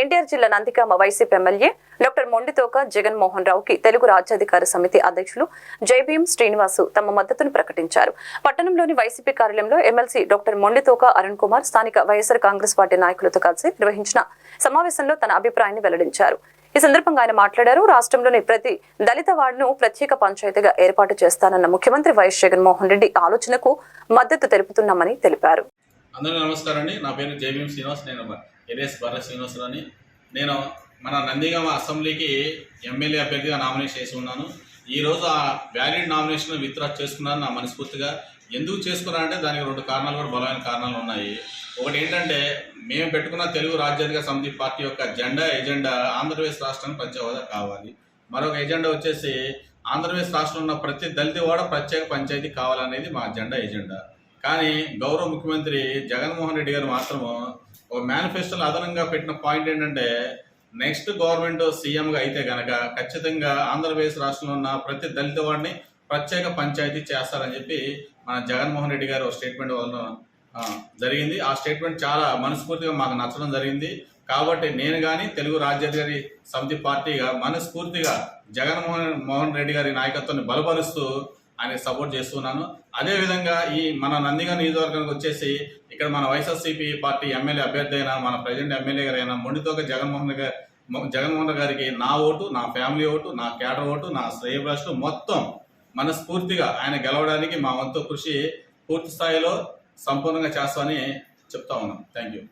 ఎన్టీఆర్ జిల్లా Nandigama YCP MLA doctor Mondithoka Jaganmohan రావుకి తెలుగు రాజ్యాధికార సమితి అధ్యక్షులు జైభీఎం శ్రీనివాసు తమ మద్దతును ప్రకటించారు. పట్టణంలోని వైసీపీ కార్యాలయంలో ఎమ్మెల్సీ డాక్టర్ మొండితోక అరుణ్ కుమార్ స్థానిక వైఎస్ఆర్ కాంగ్రెస్ పార్టీ నాయకులతో కలిసి నిర్వహించిన సమావేశంలో తన అభిప్రాయాన్ని వెల్లడించారు. ఈ సందర్భంగా ఆయన మాట్లాడారు. రాష్ట్రంలోని ప్రతి దళిత వార్డును ప్రత్యేక పంచాయతీగా ఏర్పాటు చేస్తానన్న ముఖ్యమంత్రి వైఎస్ జగన్మోహన్ రెడ్డి ఆలోచనకు మద్దతు తెలుపుతున్నామని తెలిపారు. అందరూ నమస్కారం అండి. నా పేరు జేబీఎం శ్రీనివాస్ నేను ఎన్ఎస్ బర్ర శ్రీనివాసరావుని. నేను మన నందిగామ అసెంబ్లీకి ఎమ్మెల్యే అభ్యర్థిగా నామినేషన్ చేసి ఉన్నాను. ఈరోజు ఆ వ్యాలిడ్ నామినేషన్ విత్డ్రా చేసుకున్నాను నా మనస్ఫూర్తిగా. ఎందుకు చేసుకున్నానంటే దానికి రెండు కారణాలు కూడా బలమైన కారణాలు ఉన్నాయి. ఒకటి ఏంటంటే మేము పెట్టుకున్న తెలుగు రాజ్యాంగ సమితి పార్టీ యొక్క జెండా ఎజెండా ఆంధ్రప్రదేశ్ రాష్ట్రానికి ప్రత్యేక హోదా కావాలి. మరొక ఎజెండా వచ్చేసి ఆంధ్రప్రదేశ్ రాష్ట్రంలో ఉన్న ప్రతి దళిత వాడ ప్రత్యేక పంచాయతీ కావాలనేది మా జెండా ఎజెండా. కానీ గౌరవ ముఖ్యమంత్రి జగన్మోహన్ రెడ్డి గారు మాత్రము ఒక మేనిఫెస్టోలో అదనంగా పెట్టిన పాయింట్ ఏంటంటే నెక్స్ట్ గవర్నమెంట్ సీఎంగా అయితే గనక ఖచ్చితంగా ఆంధ్రప్రదేశ్ రాష్ట్రంలో ఉన్న ప్రతి దళిత వాడిని ప్రత్యేక పంచాయతీ చేస్తారని చెప్పి మన జగన్మోహన్ రెడ్డి గారు స్టేట్మెంట్ వలన జరిగింది. ఆ స్టేట్మెంట్ చాలా మనస్ఫూర్తిగా మాకు నచ్చడం జరిగింది. కాబట్టి నేను కానీ తెలుగు రాజ్యాధికారి సమితి పార్టీగా మనస్ఫూర్తిగా జగన్మోహన్ మోహన్ రెడ్డి గారి నాయకత్వాన్ని బలపరుస్తూ ఆయన సపోర్ట్ చేస్తున్నాను. అదేవిధంగా ఈ మన నందిగా నియోజకవర్గానికి వచ్చేసి ఇక్కడ మన వైఎస్ఆర్సీపీ పార్టీ ఎమ్మెల్యే అభ్యర్థి అయినా మన ప్రజెంట్ ఎమ్మెల్యే గారు అయినా మొండితోక జగన్మోహన్ గారి జగన్మోహన్ గారికి నా ఓటు నా ఫ్యామిలీ ఓటు నా కేటర్ ఓటు నా శ్రేయభ్రాష్ట్రం మొత్తం మనస్ఫూర్తిగా ఆయన గెలవడానికి మా వంతు కృషి పూర్తి స్థాయిలో సంపూర్ణంగా చేస్తామని చెప్తా ఉన్నాం. Thank you